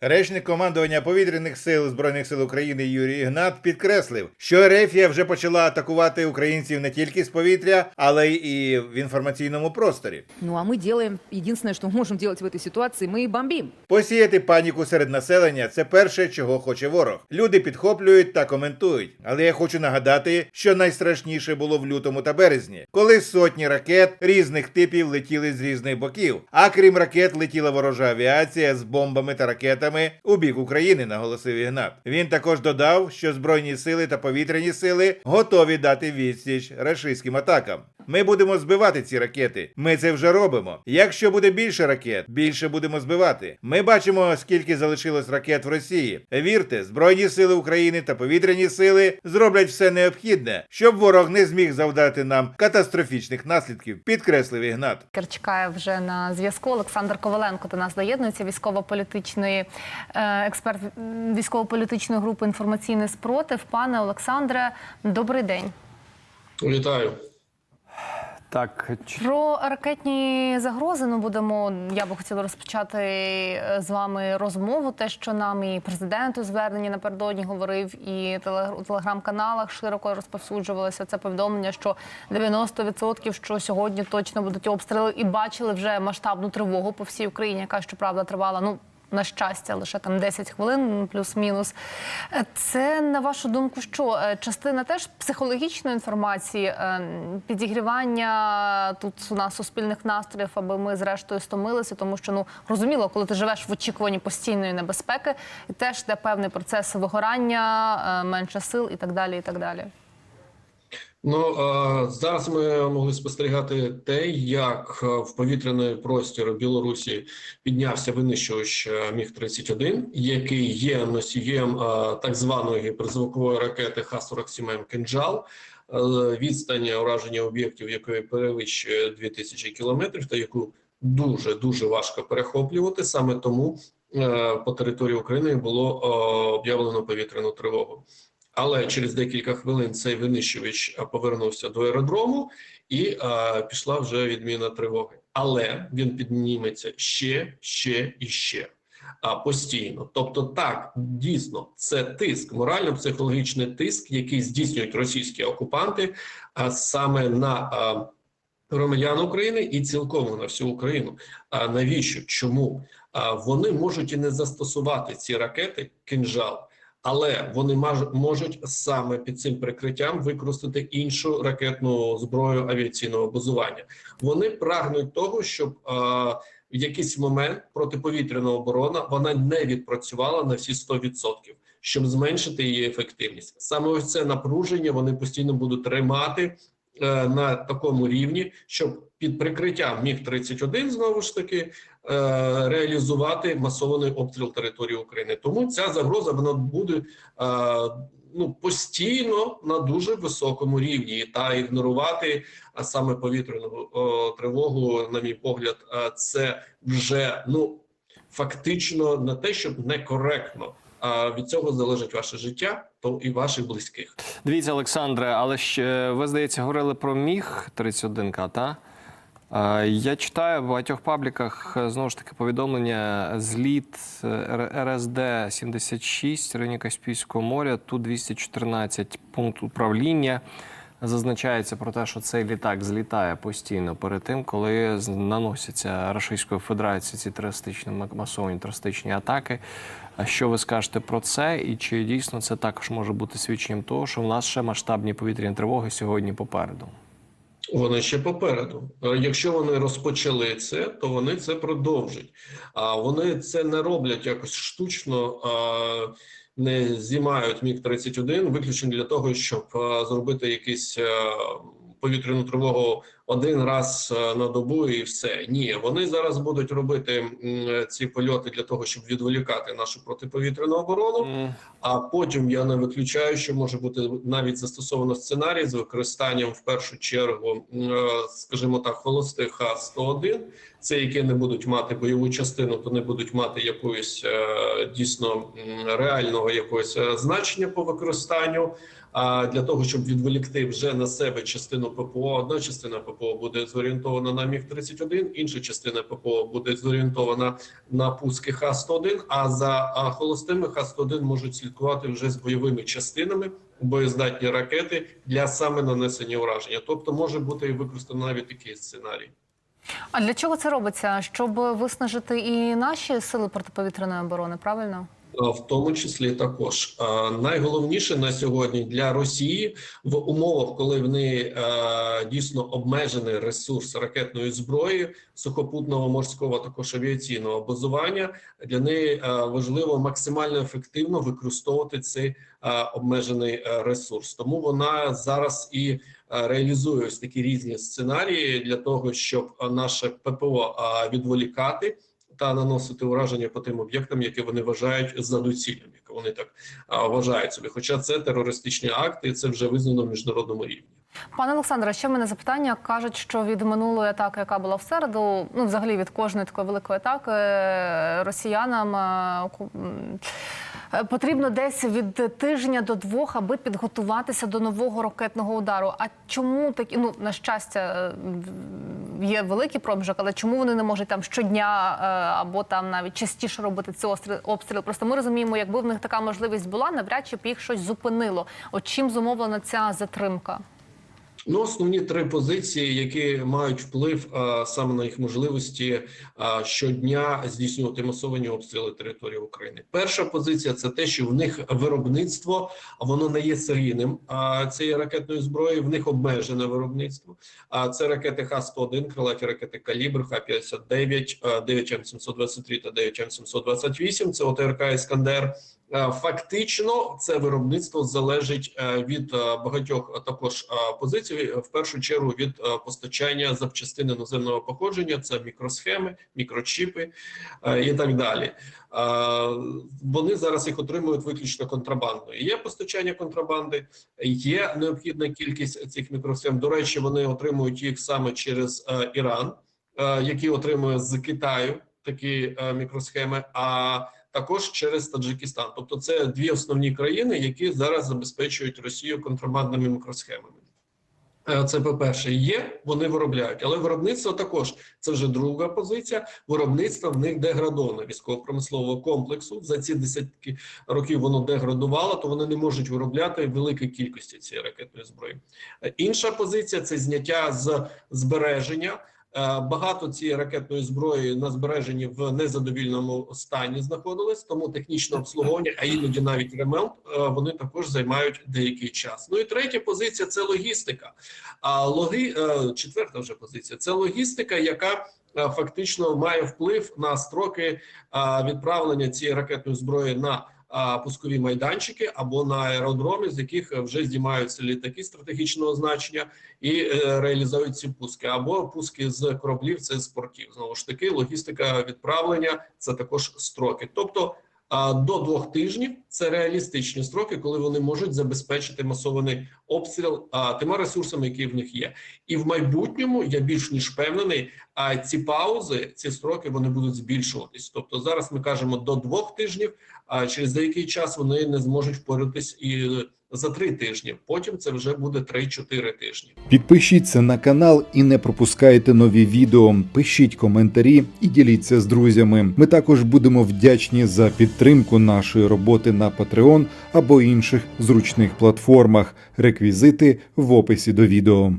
Речник командування повітряних сил збройних сил України Юрій Ігнат підкреслив, що Ерефія вже почала атакувати українців не тільки з повітря, але й і в інформаційному просторі. Ну а мы делаем, единственное, что мы можем делать в этой ситуации, мы бомбим. Посіяти паніку серед населення це перше, чого хоче ворог. Люди підхоплюють та коментують. Але я хочу нагадати, що найстрашніше було в лютому та березні, коли сотні ракет різних типів летіли з різних боків. А крім ракет, летіла ворожа авіація з бомбами та ракетами у бік України, наголосив Ігнат. Він також додав, що збройні сили та повітряні сили готові дати відсіч рашистським атакам. Ми будемо збивати ці ракети. Ми це вже робимо. Якщо буде більше ракет, більше будемо збивати. Ми бачимо, скільки залишилось ракет в Росії. Вірте, збройні сили України та повітряні сили зроблять все необхідне, щоб ворог не зміг завдати нам катастрофічних наслідків, підкреслив Ігнат. Керчкає вже на зв'язку. Олександр Коваленко до нас доєднується військово-політичної е, експерт військово-політичної групи інформаційний спротив. Пане Олександре, добрий день. Вітаю. Так, Про ракетні загрози ну будемо. Я би хотіла розпочати е, з вами розмову. Те, що нам і президент у зверненні напередодні говорив, і у телеграм-каналах широко розповсюджувалося це повідомлення, що 90% що сьогодні точно будуть обстріли, і бачили вже масштабну тривогу по всій Україні, яка щоправда тривала. Ну на щастя, лише там 10 хвилин, плюс-мінус. Е, Це на вашу думку, що Е, частина теж психологічної інформації, е, підігрівання тут у нас суспільних настроїв, аби ми зрештою стомилися, тому що ну розуміло, коли ти живеш в очікуванні постійної небезпеки, і теж йде певний процес вигорання, менше сил і так далі. І так далі. Ну зараз ми могли спостерігати те, як е, в повітряний простір Білорусі піднявся винищувач е, Міг 31 який є носієм е, так званої гіперзвукової ракети Х-47М «Кинджал», відстань ураження об'єктів, якої перевищує 2000 кілометрів, та яку дуже дуже важко перехоплювати. Саме тому по території України було об'явлено повітряну тривогу. Але через декілька хвилин цей винищувач повернувся до аеродрому і а, пішла вже відміна тривоги. Але він підніметься ще, ще і ще а, постійно. Тобто, так дійсно це тиск, морально-психологічний тиск, який здійснюють російські окупанти, а саме на а, громадян України і цілком на всю Україну. А навіщо? Чому? А, вони можуть і не застосувати ці ракети кинжал. Але вони можуть саме під цим прикриттям використати іншу ракетну зброю авіаційного базування. Вони прагнуть того, щоб е, в якийсь момент протиповітряна оборона вона не відпрацювала на всі 100%, щоб зменшити її ефективність. Саме ось це напруження вони постійно будуть тримати е, на такому рівні, щоб під прикриттям міг 31 знову ж таки реалізувати масований обстріл території України. Тому ця загроза вона буде е, ну постійно на дуже високому рівні та ігнорувати а саме повітряну о, тривогу, на мій погляд, е, це вже ну фактично не те, щоб некоректно. А від цього залежить ваше життя, то і ваших близьких. дивіться, Олександре, але ще ви здається говорили про міг 31 к та? Я читаю в багатьох пабліках е, знову ж таки повідомлення зліт РСД 76 в районі Каспійського моря, ту 214 пункт управління. Зазначається про те, що цей літак злітає постійно перед тим, коли наносяться Російською Федерацією ці терористичні ма- масовані терористичні атаки. А що ви скажете про це? І чи дійсно це також може бути свідченням того, що в нас ще масштабні повітряні тривоги сьогодні попереду? Вони ще попереду. Е, Якщо вони розпочали це, то вони це продовжать. А вони це не роблять якось штучно, не знімають міг 31 виключно для того, щоб е, зробити якийсь е, повітряну тривогу один раз е, на добу і все. Ні, вони зараз будуть робити ці польоти для того, щоб відволікати нашу протиповітряну оборону. Mm. А потім я не виключаю, що може бути навіть застосовано сценарій з використанням в першу чергу, е, скажімо так, холостих Х-101 Це які не будуть мати бойову частину, то не будуть мати якоїсь е, дійсно реального якогось е, значення по використанню. А для того, щоб відволікти вже на себе частину ППО, одна частина ППО буде зорієнтована на міг 31 інша частина ППО буде зорієнтована на пуски Х-101, А за холостими Х-101 можуть слідкувати вже з бойовими частинами боєздатні ракети для саме нанесення ураження. Тобто може бути використано навіть такий сценарій. А для чого це робиться? Щоб виснажити і наші сили протиповітряної оборони, правильно? А, В тому числі також найголовніше на сьогодні для Росії в умовах, коли вони е, дійсно обмежений ресурс ракетної зброї, сухопутного морського також авіаційного базування, для неї е, важливо максимально ефективно використовувати цей е, обмежений е, ресурс. Тому вона зараз і е, реалізує ось такі різні сценарії для того, щоб е, наше ППО е, відволікати та наносити ураження по тим об'єктам, які вони вважають за доцільним, які вони так а, вважають собі. Хоча це терористичні акти, і це вже визнано в міжнародному рівні. Пане Олександре, ще в мене запитання. Кажуть, що від минулої атаки, яка була в середу, ну взагалі від кожної такої великої атаки е, росіянам е, е, потрібно десь від тижня до двох, аби підготуватися до нового ракетного удару. А чому такі? Ну на щастя, є великий проміжок, але чому вони не можуть там щодня е, або там навіть частіше робити ці обстріли? Просто ми розуміємо, якби в них така можливість була, навряд чи б їх щось зупинило. От чим зумовлена ця затримка? Ну, основні три позиції, які мають вплив а, саме на їх можливості а, щодня здійснювати масовані обстріли території України. Перша позиція це те, що в них виробництво воно не є серійним. А цієї ракетної зброї в них обмежене виробництво. А це ракети Х-101, крилаті ракети Калібр, Х-59, а, 9М723 та 9М728, Це ОТРК Іскандер. Е, Фактично, це виробництво залежить е, від е, багатьох також позицій. В першу чергу від постачання запчастин іноземного походження, це мікросхеми, мікрочіпи і так далі. Вони зараз їх отримують виключно контрабандою. Є постачання контрабанди, є необхідна кількість цих мікросхем. До речі, вони отримують їх саме через Іран, який отримує з Китаю такі мікросхеми. А також через Таджикистан. Тобто, це дві основні країни, які зараз забезпечують Росію контрабандними мікросхемами. Е, Це по перше, є, вони виробляють, але виробництво також це вже друга позиція. Виробництво в них деградоване військово-промислового комплексу. За ці десятки років воно деградувало, то вони не можуть виробляти великої кількості цієї ракетної зброї. Е, Інша позиція це зняття з збереження. Е, Багато цієї ракетної зброї на збереженні в незадовільному стані знаходились, тому технічне обслуговування, а іноді навіть ремонт, е, вони також займають деякий час. Ну і третя позиція це логістика. А логи е, четверта вже позиція це логістика, яка фактично має вплив на строки відправлення цієї ракетної зброї на а, пускові майданчики або на аеродромі, з яких вже здіймаються літаки стратегічного значення і е, реалізують ці пуски, або пуски з кораблів, це з портів. Знову ж таки, логістика відправлення це також строки. Тобто до двох тижнів це реалістичні строки, коли вони можуть забезпечити масований обстріл а, тими ресурсами, які в них є. І в майбутньому я більш ніж впевнений, а ці паузи, ці строки вони будуть збільшуватись. Тобто зараз ми кажемо до двох тижнів, а через деякий час вони не зможуть впоратись і за три тижні. Потім це вже буде 3-4 тижні. Підпишіться на канал і не пропускайте нові відео. Пишіть коментарі і діліться з друзями. Ми також будемо вдячні за підтримку нашої роботи на Patreon або інших зручних платформах. Реквізити в описі до відео.